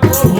Paco.